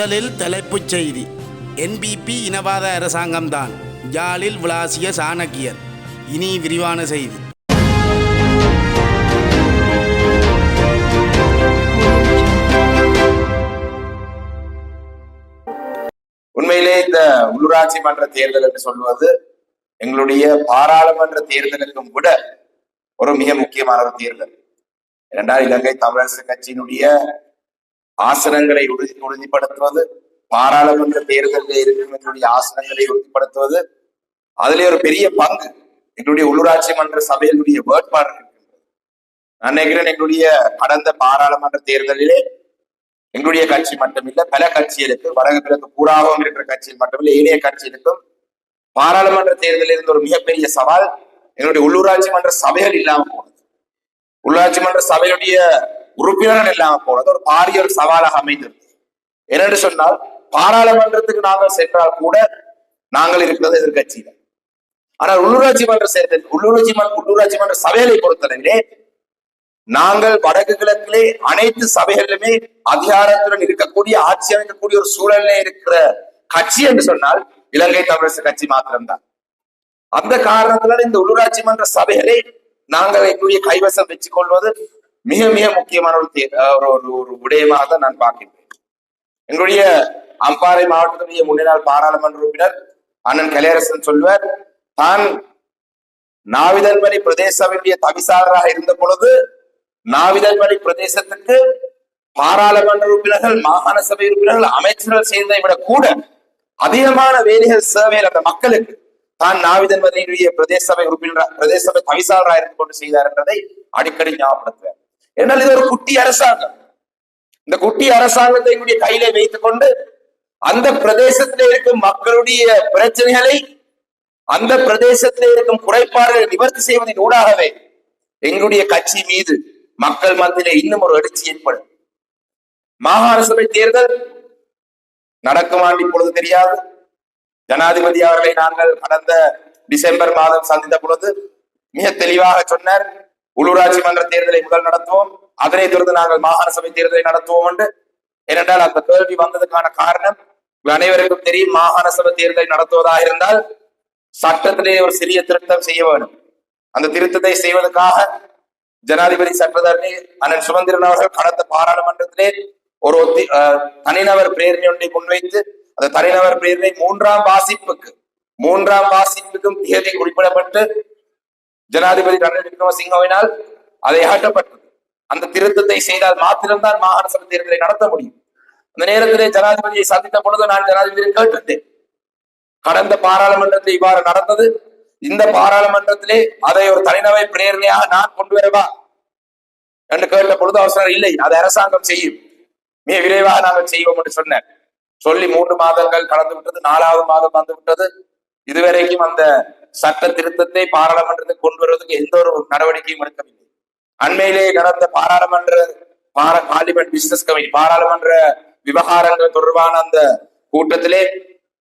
முதலில் தலைப்புச் செய்தி. என்பிபி இனவாத அரசாங்கம்தான். ஜாலில் விளாசிய சாணக்கியர். இனி விரிவான செய்தி. உண்மையிலே இந்த உள்ளூராட்சி மன்ற தேர்தல் என்று சொல்வது எங்களுடைய பாராளுமன்ற தேர்தலுக்கும் விட ஒரு மிக முக்கியமான ஒரு தேர்தல். இரண்டாம் இலங்கை தமிழரசு கட்சியினுடைய ஆசனங்களை உறுதி உறுதிப்படுத்துவது பாராளுமன்ற தேர்தலில் இருக்கும் எங்களுடைய ஆசனங்களை உறுதிப்படுத்துவது அதிலே ஒரு பெரிய பங்கு எங்களுடைய உள்ளூராட்சி மன்ற சபையினுடைய வேட்பாளர் நான் நினைக்கிறேன் எங்களுடைய கடந்த பாராளுமன்ற தேர்தலிலே எங்களுடைய கட்சி மட்டுமில்ல பல கட்சிகளுக்கு வடக்கு கிழக்கு பூராகவும் இருக்கிற கட்சியில் மட்டுமில்ல ஏனைய கட்சிகளுக்கும் பாராளுமன்ற தேர்தலில் இருந்த ஒரு மிகப்பெரிய சவால் எங்களுடைய உள்ளூராட்சி மன்ற சபைகள் இல்லாமல் போனது. உள்ளாட்சி மன்ற சபையுடைய உறுப்பினர்கள் இல்லாம போனது. ஒரு பாரிய ஒரு சவாலாக அமைந்தது. என்னென்று சொன்னால் பாராளுமன்றத்துக்கு நாங்கள் சென்றால் கூட நாங்கள் இருக்கிறது எதிர்கட்சியில ஆனால் உள்ளூராட்சி மன்ற சேர்ந்த உள்ளூராட்சி மன்ற உள்ளூராட்சி மன்ற சபைகளை பொறுத்தளவிலே நாங்கள் வடக்கு கிழக்கிலே அனைத்து சபைகளிலுமே அதிகாரத்துடன் இருக்கக்கூடிய ஆட்சி அமைக்கக்கூடிய ஒரு சூழல்ல இருக்கிற கட்சி என்று சொன்னால் இலங்கை தமிழரசு கட்சி மாத்திரம்தான். அந்த காரணத்தினால இந்த உள்ளூராட்சி மன்ற சபைகளை நாங்கள் எங்களுடைய கைவசம் வச்சுக் கொள்வது மிக மிக முக்கியமான ஒரு ஒரு ஒரு ஒரு விடயமாக தான் நான் பார்க்கின்றேன். எங்களுடைய அம்பாறை மாவட்டத்துடைய முன்னாள் பாராளுமன்ற உறுப்பினர் அண்ணன் கலையரசன் சொல்வார் தான் நாவிதன்மணி பிரதேச சபையுடைய தவிசாளராக இருந்த பொழுது நாவிதன்மணி பிரதேசத்துக்கு பாராளுமன்ற உறுப்பினர்கள் மாகாண சபை உறுப்பினர்கள் அமைச்சர்கள் செய்ததை விட கூட அதிகமான வேலைகள் சேவையில் அந்த மக்களுக்கு தான் நாவிதன்மதியுடைய பிரதேச சபை உறுப்பினர் பிரதேச சபை தவிசாளராக இருந்து கொண்டு செய்தார் என்பதை அடிக்கடி ஞாபகப்படுத்துவார் என்றால் இது ஒரு குட்டி அரசாங்கம். இந்த குட்டி அரசாங்கத்தை எங்களுடைய கையிலே வைத்துக் கொண்டு அந்த பிரதேசத்தில் இருக்கும் மக்களுடைய பிரச்சனைகளை அந்த பிரதேசத்தில் இருக்கும் குறைபாடுகளை நிவர்த்தி செய்வதன் ஊடாகவே எங்களுடைய கட்சி மீது மக்கள் மத்தியிலே இன்னும் ஒரு எழுச்சி ஏற்படும். மாகாண சபை தேர்தல் நடக்குமாண்டி இப்பொழுது தெரியாது. ஜனாதிபதி அவர்களை நாங்கள் கடந்த டிசம்பர் மாதம் சந்தித்த பொழுது மிக தெளிவாக சொன்னார். உள்ளூராட்சி மன்ற தேர்தலை முதல் நடத்துவோம். அதனை தொடர்ந்து நாங்கள் மாகாண சபை தேர்தலை நடத்துவோம் என்று. ஏனென்றால் அந்த கேள்வி வந்ததுக்கான காரணம் அனைவருக்கும் தெரியும் மாகாண சபை தேர்தலை நடத்துவதாக இருந்தால் சட்டத்திலே ஒரு சிறிய திருத்தம் செய்ய வேண்டும். அந்த திருத்தத்தை செய்வதற்காக ஜனாதிபதி சட்டத்தரணி அண்ணன் சுமந்திரன் அவர்கள் கடந்த பாராளுமன்றத்திலே ஒரு ஒத்தி அஹ், தனிநபர் பிரேரணை ஒன்றை முன்வைத்து அந்த தனிநபர் பிரேரணை மூன்றாம் வாசிப்புக்கு மூன்றாம் வாசிப்புக்கும் தேதி குறிப்பிடப்பட்டு ஜனாதிபதி ரணில் விக்ரமசிங்கவினால் அதை அகற்றப்பட்டது. அந்த திருத்தத்தை செய்தால் மாத்திரம்தான் மாகாண சபை தேர்தலை நடத்த முடியும். அந்த நேரத்திலே ஜனாதிபதியை சந்தித்த பொழுது நான் ஜனாதிபதியை கேட்டிருந்தேன். கடந்த பாராளுமன்றத்தில் இவ்வாறு நடந்தது. இந்த பாராளுமன்றத்திலே அதை ஒரு தனிநபை பிரேரணையாக நான் கொண்டு வரவா என்று கேட்ட பொழுது அவசரம் இல்லை. அது அரசாங்கம் செய்யும். மிக விரைவாக நாங்கள் செய்வோம் என்று சொன்னேன். சொல்லி மூன்று மாதங்கள் கடந்து விட்டது. நாலாவது மாதம் வந்து விட்டது. இதுவரைக்கும் அந்த சட்ட திருத்தத்தை பாராளுமன்றத்துக்கு கொண்டு வருவதற்கு எந்த ஒரு நடவடிக்கையும் எடுக்கவில்லை. அண்மையிலே நடந்த பாராளுமன்ற பார பார்லிமெண்ட் பிசினஸ் கமிட்டி பாராளுமன்ற விவகாரங்கள் தொடர்பான அந்த கூட்டத்திலே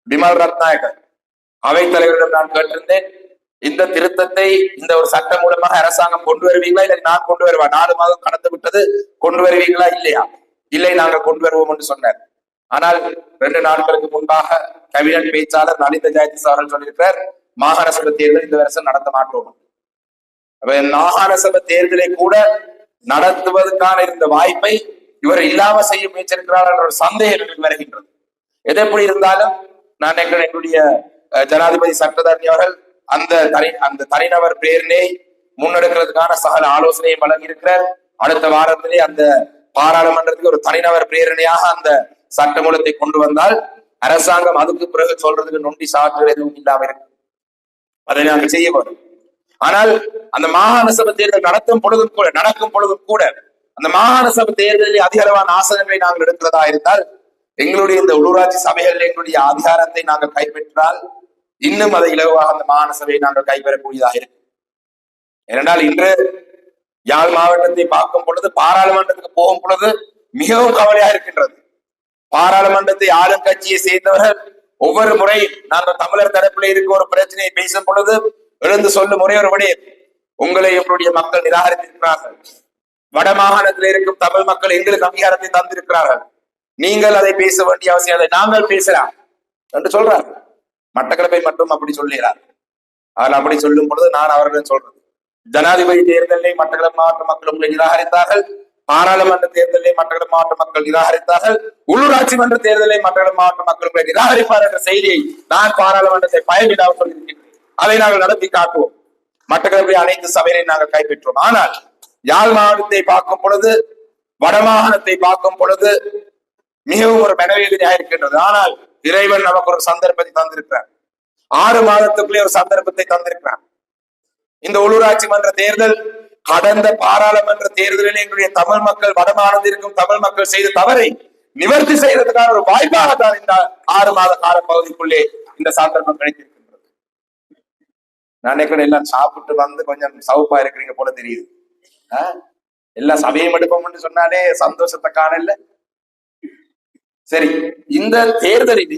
விமல் ரத்நாயகர் அவைத் தலைவரிடம் நான் கேட்டிருந்தேன் இந்த திருத்தத்தை இந்த ஒரு சட்டம் மூலமாக அரசாங்கம் கொண்டு வருவீங்களா? இல்லை நான் கொண்டு வருவா? நாலு மாதம் கடந்து விட்டது கொண்டு வருவீங்களா? இல்லையா? இல்லை நாங்கள் கொண்டு வருவோம் என்று சொன்னார். ஆனால் ரெண்டு நாட்களுக்கு முன்பாக கேபினட் பேச்சாளர் நலிந்த ஜெயதிஸ் அவர்கள் சொல்லியிருக்கிறார் மாகாண சபை தேர்தல் இந்த வருஷம் நடத்த மாட்டோம். அப்ப மாகாண சபை தேர்தலை கூட நடத்துவதற்கான இருந்த வாய்ப்பை இவர் இல்லாம செய்ய முயற்சிருக்கிறார் என்ற ஒரு சந்தேகம் எனக்கு வருகின்றது. எது எப்படி இருந்தாலும் நான் எங்கள் எங்களுடைய ஜனாதிபதி சட்டத்தரணி அவர்கள் அந்த தனி அந்த தனிநபர் பிரேரணையை முன்னெடுக்கிறதுக்கான சகல ஆலோசனையை வழங்கியிருக்கிறார். அடுத்த வாரத்திலே அந்த பாராளுமன்றத்துக்கு ஒரு தனிநபர் பிரேரணையாக அந்த சட்டமூலத்தை கொண்டு வந்தால் அரசாங்கம் அதுக்கு பிறகு சொல்றதுக்கு நொண்டி சாற்று எதுவும் இல்லாம இருக்கு. அதை நாங்கள் செய்ய வரும். ஆனால் அந்த மாகாண சபை தேர்தல் நடத்தும் பொழுதும் கூட நடக்கும் பொழுதும் கூட அந்த மாகாண சபை தேர்தலில் அதிகளவான ஆசனங்களை நாங்கள் எடுக்கிறதா இருந்தால் எங்களுடைய இந்த உள்ளூராட்சி சபைகளில் எங்களுடைய அதிகாரத்தை நாங்கள் கைப்பற்றால் இன்னும் அதை இலகுவாக அந்த மாகாண சபையை நாங்கள் கைப்பெறக்கூடியதாக இருக்கும். ஏனென்றால் இன்று யாழ் மாவட்டத்தை பார்க்கும் பொழுது பாராளுமன்றத்துக்கு போகும் பொழுது மிகவும் கவலையாக இருக்கின்றது. பாராளுமன்றத்தை ஆளும் கட்சியை சேர்ந்தவர்கள் ஒவ்வொரு முறை நாங்கள் தமிழர் தரப்பில் இருக்க ஒரு பிரச்சனையை பேசும் பொழுது எழுந்து சொல்லும் ஒரே ஒரு விடயம் உங்களை எங்களுடைய மக்கள் நிராகரித்திருக்கிறார்கள். வட மாகாணத்தில் இருக்கும் தமிழ் மக்கள் எங்களுக்கு அங்கீகாரத்தை தந்திருக்கிறார்கள். நீங்கள் அதை பேச வேண்டிய அவசியம் இல்லை நாங்கள் பேசலாம் என்று சொல்றார். மட்டக்களப்பை மட்டும் அப்படி சொல்லுகிறார். அவர் அப்படி சொல்லும் பொழுது நான் அவர்களிடம் சொல்றது ஜனாதிபதி தேர்தலை மட்டக்களப்பு மாவட்ட மக்கள் உங்களை நிராகரித்தார்கள் பாராளுமன்ற தேர்தலை மற்ற மாவட்ட மக்கள் நிராகரித்தார்கள். உள்ளூராட்சி மன்ற தேர்தலை மற்ற மாவட்ட மக்களுக்கு நிராகரிப்பார் என்ற செய்தியை நான் பாராளுமன்றத்தை பயனிடாமல் சொல்லியிருக்கிறேன் அதை நாங்கள் நடத்தி காட்டுவோம். மட்டக்களப்பில் அனைத்து சபையை நாங்கள் கைப்பற்றோம் ஆனால் யாழ் மாவட்டத்தை பார்க்கும் பொழுது வடமாகாணத்தை பார்க்கும் பொழுது மிகவும் ஒரு மனவேதனையாக இருக்கின்றது. ஆனால் இறைவன் நமக்கு ஒரு சந்தர்ப்பத்தை தந்திருக்கிறார். ஆறு மாதத்துக்குள்ளே ஒரு சந்தர்ப்பத்தை தந்திருக்கிறார். இந்த உள்ளூராட்சி மன்ற தேர்தல் கடந்த பாராளுமன்ற தேர்தலில் எங்களுடைய தமிழ் மக்கள் வடமானதிற்கும் தமிழ் மக்கள் செய்த தவறை நிவர்த்தி செய்யறதுக்கான ஒரு வாய்ப்பாக தான் இந்த ஆறு மாத கால பகுதிக்குள்ளே இந்த சந்தர்ப்பம் கிடைத்திருக்கின்றது. நான் கூட எல்லாம் சாப்பிட்டு வந்து கொஞ்சம் சவுப்பா இருக்கிறீங்க போல தெரியுது. எல்லாம் சபையும் எடுப்போம்னு சொன்னாலே சந்தோஷத்தை காணல. சரி இந்த தேர்தலில்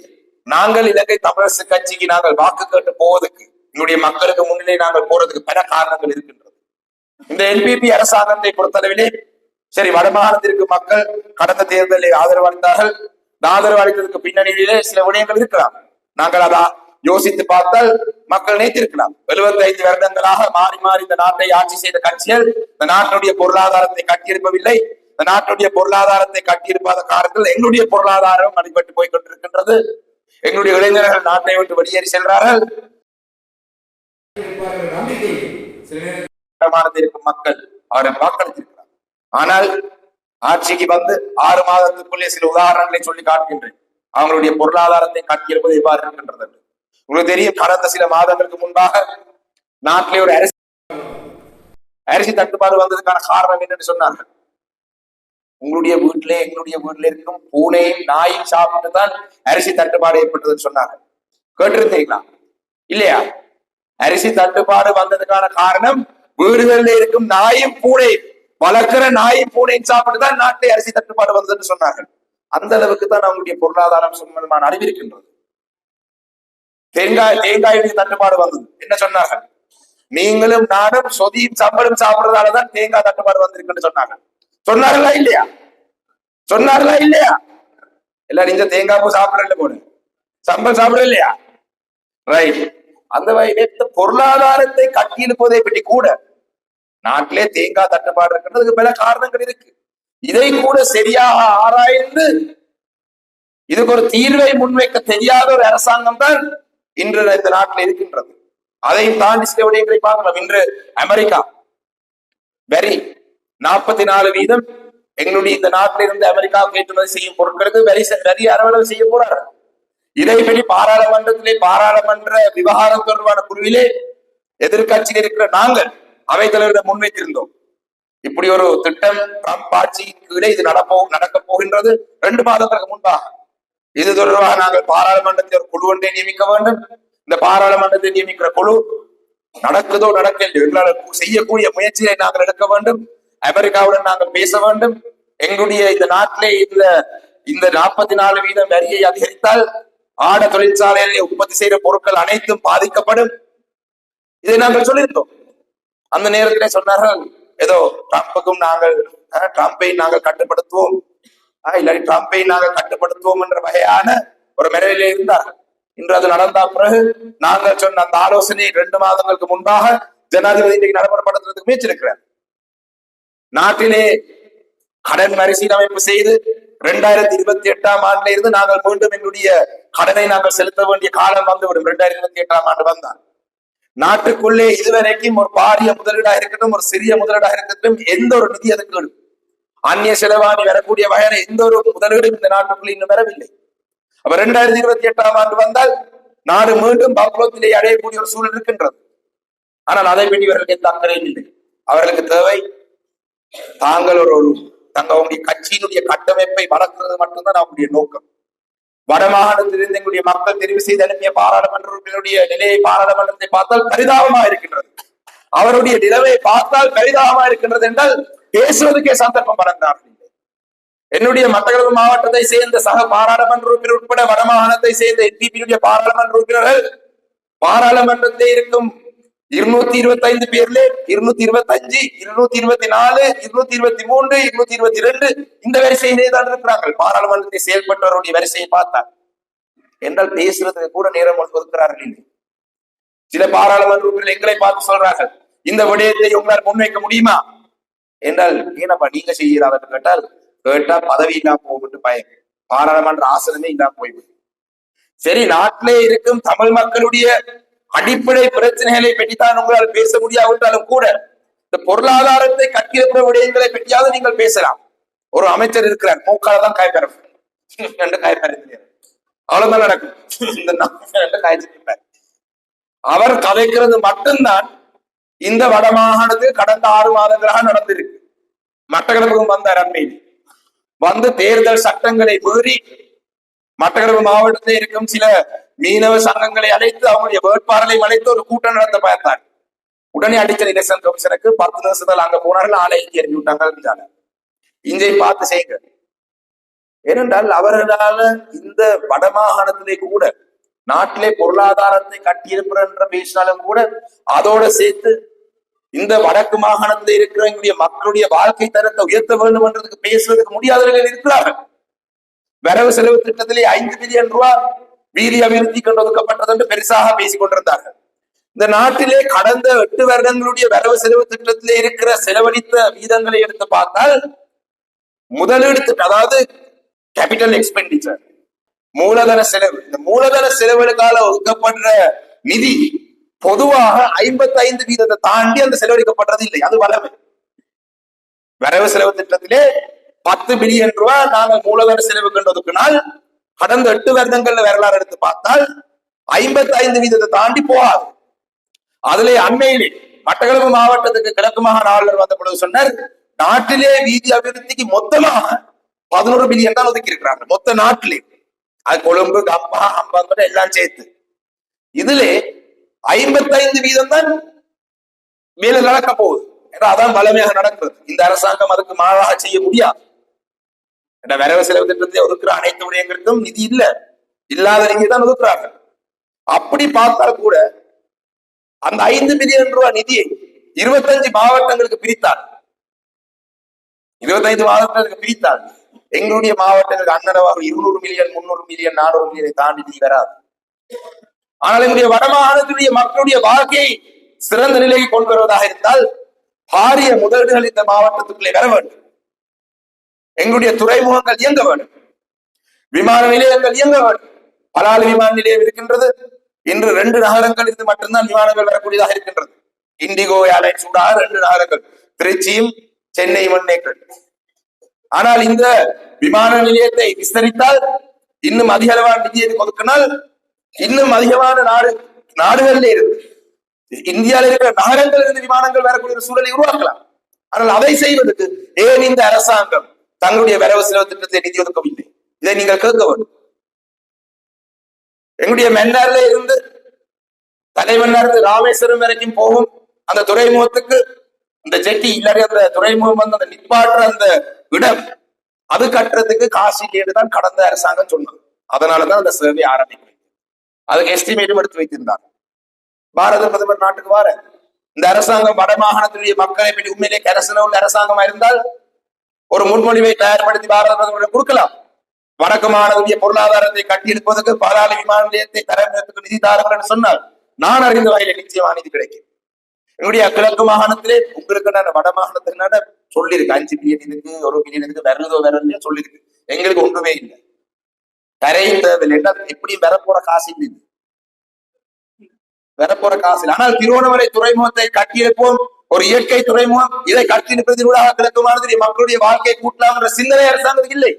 நாங்கள் இலங்கை தமிழரசு கட்சிக்கு நாங்கள் வாக்கு கேட்டு போவதற்கு எங்களுடைய மக்களுக்கு முன்னிலை நாங்கள் போறதுக்கு பல காரணங்கள் இருக்கின்றது. இந்த என்பிபி அரசாங்கத்தை பொறுத்தளவிலே சரி வடமாகாணத்திற்கு மக்கள் கடந்த தேர்தலில் ஆதரவு அளித்தார்கள் ஆதரவு அளித்ததற்கு பின்னணியிலே சில விடயங்கள் இருக்கலாம். நாங்கள் அதை யோசித்து பார்த்தால் மக்கள் நினைத்திருக்கலாம். 75 ஐந்து வருடங்களாக மாறி மாறி இந்த நாட்டை ஆட்சி செய்த கட்சிகள் இந்த நாட்டினுடைய பொருளாதாரத்தை கட்டியிருப்பவில்லை. இந்த நாட்டினுடைய பொருளாதாரத்தை கட்டியிருப்பாத காரணத்தில் எங்களுடைய பொருளாதாரம் அடிபட்டு போய் கொண்டிருக்கின்றது. எங்களுடைய இளைஞர்கள் நாட்டை விட்டு வெளியேறி செல்றார்கள் திட்டமானது இருக்கும் மக்கள் அவரை வாக்களித்திருக்கிறார். ஆனால் ஆட்சிக்கு வந்து ஆறு மாதத்துக்குள்ளே சில உதாரணங்களை சொல்லி காட்டுகின்றேன். அவங்களுடைய பொருளாதாரத்தை காட்டியிருப்பது எவ்வாறு இருக்கின்றது உங்களுக்கு தெரியும் கடந்த சில மாதங்களுக்கு முன்பாக நாட்டிலே ஒரு அரிசி அரிசி தட்டுப்பாடு வந்ததுக்கான காரணம் என்னன்னு சொன்னார்கள். உங்களுடைய வீட்டிலே எங்களுடைய வீட்டில இருக்கும் பூனையும் நாயும் சாப்பிட்டு தான் அரிசி தட்டுப்பாடு ஏற்பட்டதுன்னு சொன்னாங்க கேட்டிருந்தீங்களா இல்லையா? அரிசி தட்டுப்பாடு வந்ததுக்கான காரணம் வீடுகளில் இருக்கும் நாயும் பூனை வளர்க்கிற நாயும் பூனையும் சாப்பிட்டுதான் நாட்டை நாட்டிலே அரிசி தட்டுப்பாடு வந்ததுன்னு சொன்னார்கள். அந்த அளவுக்கு தான் அவங்களுடைய பொருளாதாரம் சம்பந்தமான அறிவு இருக்கின்றது. தேங்காய் தேங்காயுடைய தட்டுப்பாடு வந்தது. என்ன சொன்னார்கள்? நீங்களும் நானும் சொதியும் சம்பளம் சாப்பிடுறதாலதான் தேங்காய் தட்டுப்பாடு வந்திருக்குன்னு சொன்னாங்க சொன்னார்களா. இல்லையா? சொன்னார்களா இல்லையா? இல்ல நீங்க தேங்காய் பூ சாப்பிடல போடு. சம்பளம் சாப்பிட இல்லையா? ரைட் அந்த வகையிலே பொருளாதாரத்தை கட்டியிருப்பதை பற்றி கூட நாட்டிலே தேங்காய் தட்டுப்பாடு இருக்கிறதுக்கு பல காரணங்கள் இருக்கு. இதை கூட சரியாக ஆராய்ந்து இதுக்கு ஒரு தீர்வை முன்வைக்க தெரியாத ஒரு அரசாங்கம் தான் இன்று இந்த நாட்டில் இருக்கின்றது. அதையும் தாண்டி சில விடயங்களை பார்க்கலாம். இன்று அமெரிக்கா வரி நாற்பத்தி நாலு வீதம் எங்களுடைய இந்த நாட்டில் இருந்து அமெரிக்கா ஏற்றுமதி செய்யும் பொருட்களுக்கு வரி செ- வரி அறவடை செய்ய போறாரு. இதைப்படி பாராளுமன்றத்திலே பாராளுமன்ற விவகாரம் தொடர்பான குழுவிலே எதிர்க்கட்சியில் இருக்கிற நாங்கள் அவைத்தலைவரிடம் முன்வைத்திருந்தோம். இப்படி ஒரு திட்டம் ட்ரம்ப் ஆட்சியின் கீழே இது நடப்போ நடக்க போகின்றது ரெண்டு மாதத்திற்கு முன்பாக. இது தொடர்பாக நாங்கள் பாராளுமன்றத்தில் ஒரு குழு ஒன்றை நியமிக்க வேண்டும். இந்த பாராளுமன்றத்தை நியமிக்கிற குழு நடக்குதோ நடக்கலையோ எங்களால் செய்யக்கூடிய முயற்சியை நாங்கள் எடுக்க வேண்டும். அமெரிக்காவுடன் நாங்கள் பேச வேண்டும். எங்களுடைய இந்த நாட்டிலே இந்த இந்த நாற்பத்தி நாலு வீதம் வரியை அதிகரித்தால் ஆட தொழிற்சாலைகளில் உற்பத்தி செய்கிற பொருட்கள் அனைத்தும் பாதிக்கப்படும். இதை நாங்கள் சொல்லியிருந்தோம். அந்த நேரத்திலே சொன்னார்கள் ஏதோ ட்ரம்புக்கும் நாங்கள் ட்ரம்பை நாங்கள் கட்டுப்படுத்துவோம். இல்லாட்டி ட்ரம்பை நாங்கள் கட்டுப்படுத்துவோம் என்ற வகையான ஒரு மெரவிலே இருந்தார்கள். இன்று அது நடந்த பிறகு நாங்கள் சொன்ன அந்த ஆலோசனை ரெண்டு மாதங்களுக்கு முன்பாக ஜனாதிபதி இன்றைக்கு நடைமுறைப்படுத்துறதுக்கு முயற்சிருக்கிறார் நாட்டிலே கடன் மறுசீரமைப்பு செய்து இரண்டாயிரத்தி இருபத்தி எட்டாம் ஆண்டுல இருந்து நாங்கள் மீண்டும் எங்களுடைய கடனை நாங்கள் செலுத்த வேண்டிய காலம் வந்துவிடும். இரண்டாயிரத்தி இருபத்தி எட்டாம் ஆண்டு வந்தான் நாட்டுக்குள்ளே இதுவரைக்கும் ஒரு பாரிய முதலீடா இருக்கட்டும் ஒரு சிறிய முதலீடா இருக்கட்டும் எந்த ஒரு நிதி அதுக்கு அந்நிய செலவாணி வரக்கூடிய வகையான எந்த ஒரு முதலீடும் இந்த நாட்டுக்குள்ள இன்னும் வரவில்லை. அப்ப இரண்டாயிரத்தி இருபத்தி எட்டாம் ஆண்டு வந்தால் நாடு மீண்டும் பக்லோத்திலே அடையக்கூடிய ஒரு சூழல் இருக்கின்றது. ஆனால் அதை பற்றி இவர்களுக்கு எந்த அக்கறையும் இல்லை. அவர்களுக்கு தேவை தாங்கள் ஒரு ஒரு தங்களுடைய கட்சியினுடைய கட்டமைப்பை வளர்க்கிறது மட்டும்தான் அவங்களுடைய நோக்கம். வடமாகாணத்திலிருந்து எங்களுடைய மக்கள் தெரிவு செய்து அனுப்பிய பாராளுமன்ற நிலையை பாராளுமன்றத்தை பார்த்தால் பரிதாபமா இருக்கின்றது. அவருடைய நிலவை பார்த்தால் பரிதாபமா இருக்கின்றது என்றால் பேசுவதற்கே சந்தர்ப்பம் வழங்கினார்கள் என்னுடைய மட்டக்களப்பு மாவட்டத்தை சேர்ந்த சக பாராளுமன்ற உறுப்பினர் உட்பட வடமாகாணத்தை சேர்ந்த என்பிபியுடைய பாராளுமன்ற உறுப்பினர்கள் பாராளுமன்றத்தில் இருக்கும் இருநூத்தி இருபத்தி ஐந்து பேர்ல இருநூத்தி இருபத்தி அஞ்சு இருநூத்தி இருபத்தி நாலு இருநூத்தி இருபத்தி மூன்று இருநூத்தி இருபத்தி ரெண்டு இந்த வரிசையிலே தான் இருக்கிறார்கள். பாராளுமன்றத்தை செயல்பட்டவருடைய வரிசையை பார்த்தார் என்றால் பேசுறதுக்கு கூட நேரம் ஒதுக்கிறார்கள் இல்லை. சில பாராளுமன்ற உறுப்பினர் எங்களை பார்த்து சொல்றார்கள் இந்த விடயத்தை உங்களால் முன்வைக்க முடியுமா? என்றால் ஏனப்பா நீங்க செய்யறாங்க கேட்டால் கேட்டா பதவி இல்லாம போகும்னு பயம் பாராளுமன்ற ஆசனமே இல்லாம போய்விடும். சரி நாட்டிலே இருக்கும் தமிழ் மக்களுடைய அடிப்படை பிரச்சனைகளை பற்றித்தான் உங்களால் பேச முடியாவிட்டாலும் கூட இந்த பொருளாதாரத்தை கட்டியிருக்கிற விடயங்களை பற்றியாவது நீங்கள் பேசலாம். ஒரு அமைச்சர் இருக்கிறார் மூக்கால தான் காய்ப்பெறும் ரெண்டு அவ்வளவுதான் நடக்கும். இந்த ரெண்டு காய்ச்சிருப்பார் அவர் கதைக்கிறது மட்டும்தான் இந்த வடமாகாணத்தில் கடந்த ஆறு மாதங்களாக நடந்திருக்கு. மட்டக்களப்புக்கும் வந்தார் அண்மையில். வந்து தேர்தல் சட்டங்களை மீறி மட்டக்களப்பு மாவட்டத்தில் இருக்கும் சில மீனவ சங்கங்களை அழைத்து அவங்களுடைய வேட்பாளரை அழைத்து ஒரு கூட்டம் நடத்த பார்த்தார் உடனே அடிச்ச எலெக்ஷன் கமிஷனுக்கு பத்து நிமிஷத்தில் அங்க போனார்கள் ஆளை இங்கே விட்டாங்க இங்கே பார்த்து செய்யுங்க. ஏனென்றால் அவர்களால இந்த வடமாகாணத்திலே கூட நாட்டிலே பொருளாதாரத்தை கட்டியிருக்கிற பேசினாலும் கூட அதோட சேர்த்து இந்த வடக்கு மாகாணத்தில் இருக்கிற எங்களுடைய மக்களுடைய வாழ்க்கை தரத்தை உயர்த்த வேண்டும் என்றதுக்கு பேசுவதற்கு முடியாதவர்கள் இருக்கிறார்கள். வரவு செலவு திட்டத்திலே ஐந்து பில்லியன் ரூபாய் வீதி அபிவிருத்தி கொண்டு ஒதுக்கப்பட்டது என்று பெருசாக பேசிக் கொண்டிருந்தார்கள் இந்த நாட்டிலே கடந்த எட்டு வருடங்களுடைய வரவு செலவு திட்டத்திலே இருக்கிற செலவழித்த வீதங்களை எடுத்து பார்த்தால் முதலீடு அதாவது கேபிட்டல் எக்ஸ்பெண்டிச்சர் மூலதன செலவு. இந்த மூலதன செலவுகளுக்காக ஒதுக்கப்படுற நிதி பொதுவாக ஐம்பத்தி ஐந்து வீதத்தை தாண்டி அந்த செலவழிக்கப்படுறது இல்லை. அது வரவு வரவு செலவு திட்டத்திலே பத்து பில்லியன் ரூபாய் நாங்கள் மூலதன செலவு கண்டதுக்குனால் கடந்த எட்டு வருடங்கள்ல வரலாறு எடுத்து பார்த்தால் ஐம்பத்தி ஐந்து வீதத்தை தாண்டி போகாது. அதிலே அண்மையிலே மட்டக்களப்பு மாவட்டத்துக்கு கிழக்கு மாகாண ஆளுநர் வந்த பொழுது சொன்னார் நாட்டிலே வீதி அபிவிருத்திக்கு மொத்தமாக பதினோரு பில்லியன் தான் ஒதுக்கி இருக்கிறாங்க மொத்த நாட்டிலே. அது கொழும்பு கம்பா அம்பாந்தோட எல்லாம் சேர்த்து. இதிலே ஐம்பத்தைந்து வீதம் தான் மேல நடக்க போகுது. ஏன்னா அதான் வலிமையாக நடக்கிறது. இந்த அரசாங்கம் அதுக்கு மாறாக செய்ய முடியாது. வரவு செலவு திட்டத்தை ஒதுக்குற அனைத்து விடயங்களுக்கும் நிதி இல்ல. இல்லாத நிதி தான் ஒதுக்குறார்கள் அப்படி பார்த்தால் கூட அந்த ஐந்து மில்லியன் ரூபாய் நிதியை இருபத்தஞ்சு மாவட்டங்களுக்கு பிரித்தார் இருபத்தைந்து மாவட்டங்களுக்கு பிரித்தார் எங்களுடைய மாவட்டங்களுக்கு அன்னடவாக இருநூறு மில்லியன் முன்னூறு மில்லியன் நானூறு மில்லியனை தாண்டி நிதி வராது. ஆனால் எங்களுடைய வடமாகாணத்துடைய மக்களுடைய வாழ்க்கையை சிறந்த நிலையை கொண்டு வருவதாக இருந்தால் பாரிய முதலீடுகள் இந்த மாவட்டத்துக்குள்ளே வர வேண்டும். எங்களுடைய துறைமுகங்கள் இயங்க வேண்டும். விமான நிலையங்கள் இயங்க வேண்டும். பலாலு விமான நிலையம் இருக்கின்றது. இன்று ரெண்டு நகரங்கள் இருந்து மட்டும்தான் விமானங்கள் வரக்கூடியதாக இருக்கின்றது. இண்டிகோ ஏர்லைன்ஸ் ஊடாக ரெண்டு நகரங்கள். திருச்சியும் சென்னை மண்ணேக்கள் ஆனால் இந்த விமான நிலையத்தை விஸ்தரித்தால் இன்னும் அதிகளவான நிதியை ஒதுக்கினால் இன்னும் அதிகமான நாடு நாடுகளில் இருந்து இந்தியாவில் இருக்கிற நகரங்கள் இருந்து விமானங்கள் வரக்கூடிய ஒரு சூழலை உருவாக்கலாம். ஆனால் அதை செய்வதற்கு ஏன் இந்த அரசாங்கம் தங்களுடைய வரவு செலவு திட்டத்தை நிதி ஒதுக்கவில்லை. இதை நீங்கள் கேட்க வேண்டும். எங்களுடைய மன்னார்ல இருந்து தலைமன்னார் இருந்து ராமேஸ்வரம் வரைக்கும் போகும் அந்த துறைமுகத்துக்கு இந்த ஜெட்டி இல்லாட்டி அந்த துறைமுகம் வந்து அந்த நிப்பாட்டுற அந்த இடம் அது கட்டுறதுக்கு காசு கேடுதான் தான் கடந்த அரசாங்கம் சொன்னது. அதனாலதான் அந்த சேவை ஆரம்பிக்கும் அதுக்கு எஸ்டிமேட்டும் எடுத்து வைத்திருந்தாங்க. பாரத பிரதமர் நாட்டுக்கு வார இந்த அரசாங்கம் வட மாகாணத்தினுடைய மக்களை பற்றி உண்மையிலே கரசன உள்ள அரசாங்கமா இருந்தால் ஒரு முன்மொழிவை தயார்படுத்தி பாரத பிரதமர் கொடுக்கலாம். வடக்கு மாநிலத்துடைய பொருளாதாரத்தை கட்டியெழுப்பதற்கு பாதாள விமான நிலையத்தை தரத்துக்கு நிதி தாருங்கள் என்று சொன்னால் நான் அறிந்த வகையில் நிச்சயமா நிதி கிடைக்கும். எங்களுடைய கிழக்கு மாகாணத்திலே உங்களுக்கு நான் வட மாகாணத்துக்கு சொல்லியிருக்கு அஞ்சு பில்லியன் இதுக்கு ஒரு பில்லியன் இதுக்கு வருதோ வரலையோ சொல்லியிருக்கு. எங்களுக்கு ஒன்றுமே இல்லை. தரையும் தேவையில்லை. எப்படியும் வரப்போற காசு இல்லை. வரப்போற காசு இல்லை. ஆனால் திருவண்ணாமலை துறைமுகத்தை கட்டியெழுப்போம் ஒரு இயற்கை துறைமுகம் இதை கட்சியின் பிரதிநூலாக கிடக்குமானது மக்களுடைய வாழ்க்கையை கூட்டலாம் என்ற சிந்தனை அரசாங்கம் இல்லை.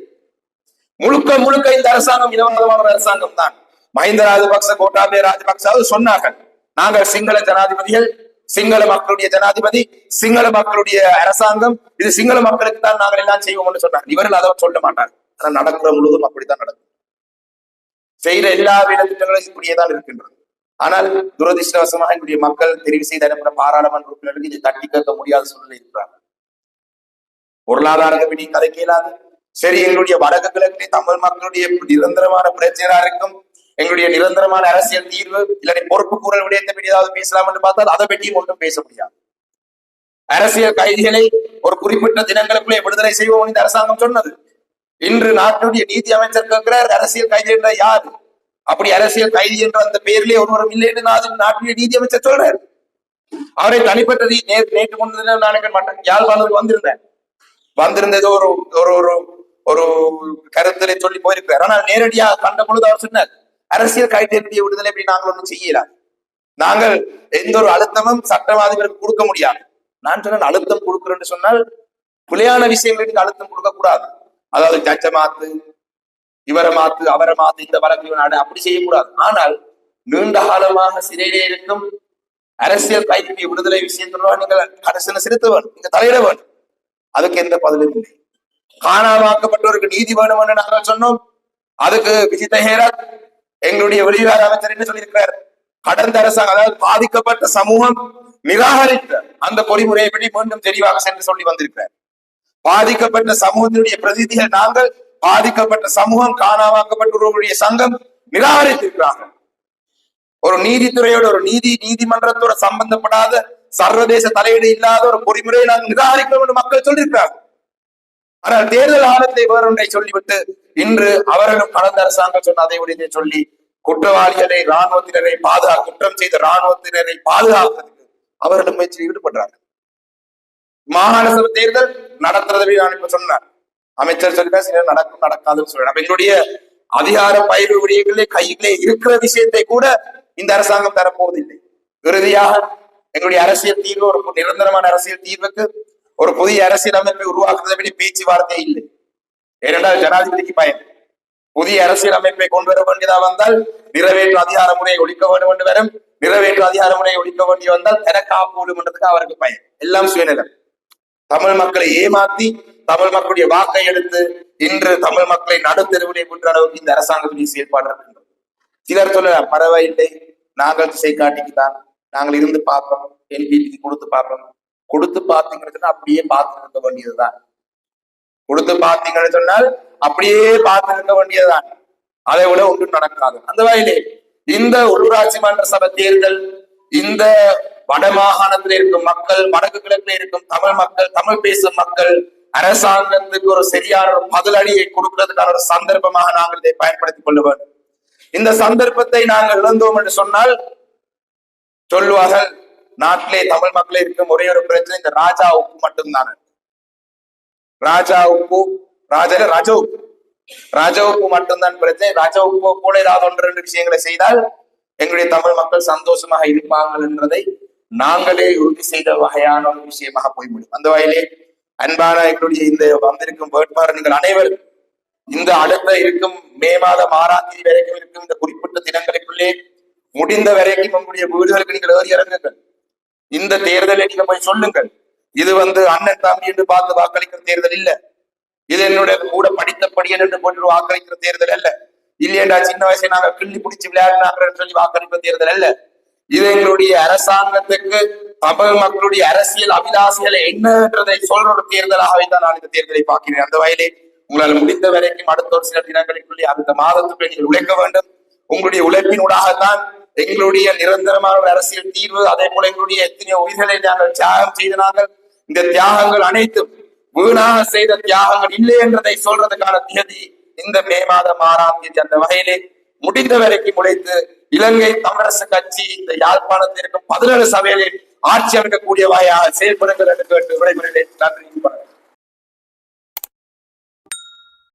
முழுக்க முழுக்க இந்த அரசாங்கம் இனவாதமான அரசாங்கம் தான். மஹிந்த ராஜபக்ச கோட்டாபய ராஜபக்சாவது சொன்னார்கள். நாங்கள் சிங்கள ஜனாதிபதிகள் சிங்கள மக்களுடைய ஜனாதிபதி சிங்கள மக்களுடைய அரசாங்கம் இது சிங்கள மக்களுக்கு தான் நாங்கள் எல்லாம் செய்வோம் சொன்னார் இவர்கள் அதை சொல்ல மாட்டாங்க ஆனால் நடக்கிற முழுவதும் அப்படித்தான் நடக்கும். செய்யற எல்லா வேலை திட்டங்களும் இப்படியே தான் இருக்கின்றது. ஆனால் துரதிருஷ்டவசமாக என்னுடைய மக்கள் தெரிவு செய்த அனுப்பின பாராளுமன்ற உறுப்பினர்களுக்கு இதை தட்டி கேட்க முடியாத சூழ்நிலை இருக்கிறார். பொருளாதார கமிட்டி கதை கேளாது. சரி எங்களுடைய வடக்கு கிழக்கிலே தமிழ் மக்களுடைய நிரந்தரமான பிரச்சனையா இருக்கும். எங்களுடைய நிரந்தரமான அரசியல் தீர்வு இல்லாட்டி பொறுப்பு கூறல் விடயத்தை பற்றி ஏதாவது பேசலாம் என்று பார்த்தால் அதை பற்றியும் ஒன்றும் பேச முடியாது. அரசியல் கைதிகளை ஒரு குறிப்பிட்ட தினங்களுக்குள்ளே விடுதலை செய்வோம் இந்த அரசாங்கம் சொன்னது. இன்று நாட்டுடைய நீதி அமைச்சர் கேட்கிறார் அரசியல் கைதி என்ற யார்? அப்படி அரசியல் கைதி என்ற அந்த பெயரிலே ஒருவரும் இல்லை என்று நான் நாட்டிலே நீதி அமைச்சர் சொல்றாரு. அவரை தனிப்பட்ட நேற்று முன்தினம் நான் மாட்டேன் யாழ்ப்பாணத்துக்கு வந்திருந்தேன். வந்திருந்தது ஒரு ஒரு ஒரு ஒரு கருத்திலே சொல்லி போயிருக்கிறார். ஆனால் நேரடியா கண்ட பொழுது அவர் சொன்னார் அரசியல் கைதிகளுடைய விடுதலை இப்படி நாங்கள் ஒன்றும் செய்யலாம்? நாங்கள் எந்த ஒரு அழுத்தமும் சட்டவாதிகளுக்கு கொடுக்க முடியாது. நான் சொன்னேன் அழுத்தம் கொடுக்குறேன்னு சொன்னால் பிழையான விஷயங்களுக்கு அழுத்தம் கொடுக்க கூடாது அதாவது ஜட்ஜ மாத்து இவரை மாத்து அவரை மாத்து இந்த வழக்கு நாடு அப்படி செய்யக்கூடாது. ஆனால் நீண்ட காலமாக சிறையிலே இருக்கும் அரசியல் கைதிகளுடைய விடுதலை விஷயத்துல நீங்கள் அரசியல் செலுத்த வேண்டும் நீங்க தலையிட வேண்டும் அதுக்கு எந்த பதிலும் இல்லை. காணாமாக்கப்பட்டவருக்கு நீதி வேணும் என்று நாங்கள் சொன்னோம். அதுக்கு விஜித ஹேராத் எங்களுடைய வெளிவிவகார அமைச்சர் என்ன சொல்லியிருக்கிறார்? கடந்த அரசாங்கம் அதாவது பாதிக்கப்பட்ட சமூகம் நிராகரித்த அந்த பொறிமுறையை பற்றி மீண்டும் தெளிவாக சென்று சொல்லி வந்திருக்கிறார். பாதிக்கப்பட்ட சமூகத்தினுடைய பிரதிநிதிகள் நாங்கள் பாதிக்கப்பட்ட சமூகம் காணாமாக்கப்பட்டவர்களுடைய சங்கம் நிராகரித்திருக்கிறார்கள் ஒரு நீதித்துறையோட ஒரு நீதி நீதிமன்றத்தோட சம்பந்தப்படாத சர்வதேச தலையீடு இல்லாத ஒரு பொறிமுறையை நாங்கள் நிராகரிக்கிறோம் என்று மக்கள் சொல்லியிருக்கிறார்கள் ஆனால் தேர்தல் ஆணையத்தை வேறொன்றை சொல்லிவிட்டு இன்று அவர்களும் கடந்த அரசாங்கம் சொன்ன அதை உடைய சொல்லி குற்றவாளிகளை இராணுவத்தினரை பாதுகா குற்றம் செய்த இராணுவத்தினரை பாதுகாப்பதற்கு அவர்களும் முயற்சியில் ஈடுபடுறாங்க. மாகாண சபை தேர்தல் நடத்துறதை நான் இப்ப சொன்னார். அமைச்சர் சொல்லிட்டா சில நடக்கும் நடக்காதுன்னு சொல்றேன் அப்ப எங்களுடைய அதிகார பயிர் விடயங்களே கையிலே இருக்கிற விஷயத்தை கூட இந்த அரசாங்கம் தரப்போவதில்லை. இறுதியாக எங்களுடைய அரசியல் தீர்வு ஒரு நிரந்தரமான அரசியல் தீர்வுக்கு ஒரு புதிய அரசியல் அமைப்பை உருவாக்குறதை பற்றி பேச்சுவார்த்தை இல்லை. ஏனென்றால் ஜனாதிபதிக்கு பயன். புதிய அரசியல் அமைப்பை கொண்டு வர வேண்டியதா வந்தால் நிறைவேற்று அதிகார முறையை ஒழிக்க வேண்டும் என்று வரும். நிறைவேற்று அதிகார முறையை ஒழிக்க வேண்டி வந்தால் தனக்காப்போடும் என்றதுக்கு அவருக்கு பயன். எல்லாம் சுயநலம். தமிழ் மக்களை ஏமாத்தி தமிழ் மக்களுடைய வாக்கை எடுத்து இன்று தமிழ் மக்களை நடுத்தெருவிலே கொன்ற அளவுக்கு இந்த அரசாங்கத்துடைய செயல்பாடு இருக்கின்றது. சிலர் சொல்லலாம் பரவாயில்லை நாங்கள் திசை காட்டிக்குதான் நாங்கள் இருந்து பார்ப்போம் என்பிக்கு கொடுத்து பார்ப்போம். கொடுத்து பார்த்தீங்கன்னு அப்படியே பார்த்து இருக்க வேண்டியதுதான். கொடுத்து பார்த்தீங்கன்னு சொன்னால் அப்படியே பார்த்து இருக்க வேண்டியதுதான். அதை விட ஒன்றும் நடக்காது. அந்த வகையிலே இந்த உள்ளூராட்சி மன்ற சபை தேர்தல் இந்த வடமாகாணத்தில் இருக்கும் மக்கள் வடக்கு கிழக்கில் இருக்கும் தமிழ் மக்கள் தமிழ் பேசும் மக்கள் அரசாங்கத்துக்கு ஒரு சரியான ஒரு பதிலடியை கொடுக்கிறதுக்கான ஒரு சந்தர்ப்பமாக நாங்கள் இதை பயன்படுத்திக் கொள்ள வேண்டும். இந்த சந்தர்ப்பத்தை நாங்கள் இழந்தோம் என்று சொன்னால் சொல்லுவார்கள் நாட்டிலே தமிழ் மக்களே இருக்கும் ஒரே ஒரு பிரச்சனை இந்த ராஜா உப்பு மட்டும்தான். ராஜா உப்பு ராஜா ரஜ உப்பு. ராஜ உப்பு மட்டும்தான் பிரச்சனை. ரஜ உப்பு போல ஏதாவது ஒன்று ரெண்டு விஷயங்களை செய்தால் எங்களுடைய தமிழ் மக்கள் சந்தோஷமாக இருப்பார்கள் என்றதை நாங்களே உறுதி செய்த வகையான ஒரு விஷயமாக போய்விடும். அந்த வகையிலே அன்பான எங்களுடைய இந்த வந்திருக்கும் வேட்பாளர் நீங்கள் அனைவரும் இந்த அடுத்த இருக்கும் மே மாதம் ஆறாம் தேதி வரைக்கும் இருக்கும் இந்த குறிப்பிட்ட தினங்களுக்குள்ளே முடிந்த வரைக்கும் உங்களுடைய வீடுகளுக்கு நீங்கள் ஏறி இறங்குங்கள். இந்த தேர்தலை நீங்க போய் சொல்லுங்கள். இது வந்து அண்ணன் தம்பி என்று பார்த்து வாக்களிக்கிற தேர்தல் இல்ல. இது என்னுடைய கூட படித்த படியன் என்று போட்டு வாக்களிக்கிற தேர்தல் அல்ல. இல்லையண்டா சின்ன வயசை நாங்க கிள்ளி பிடிச்சி விளையாடினாங்கன்னு சொல்லி வாக்களிக்கிற தேர்தல் அல்ல. இது எங்களுடைய அரசாங்கத்துக்கு தமிழ் மக்களுடைய அரசியல் அபிலாசைகளை என்னன்றதை சொல்ற ஒரு தேர்தலாகவே தான் நான் இந்த தேர்தலை பார்க்கிறேன். அந்த வகையிலே உங்களால் முடிந்த வரைக்கும் அடுத்த ஒரு சில தினங்களுக்குள்ளே அடுத்த மாதத்துக்குள்ளே நீங்கள் உழைக்க வேண்டும். உங்களுடைய உழைப்பினூடாகத்தான் எங்களுடைய நிரந்தரமான ஒரு அரசியல் தீர்வு அதே போல எங்களுடைய எத்தனையோ உயிர்களை நாங்கள் தியாகம் செய்த நாங்கள் இந்த தியாகங்கள் அனைத்தும் வீணாக செய்த தியாகங்கள் இல்லை என்றதை சொல்றதுக்கான தேதி இந்த மே மாதம் ஆறாம் தேதி. அந்த வகையிலே முடிந்த வரைக்கும் உழைத்து இலங்கை தமிழரசு கட்சி இந்த யாழ்ப்பாணத்தில் இருக்கும் பதினேழு சபைகளில் ஆட்சி அமைக்கக்கூடிய வாயாக செயல்படுங்கள் என்று கேட்டு விடைபெறுகிறேன். நன்றி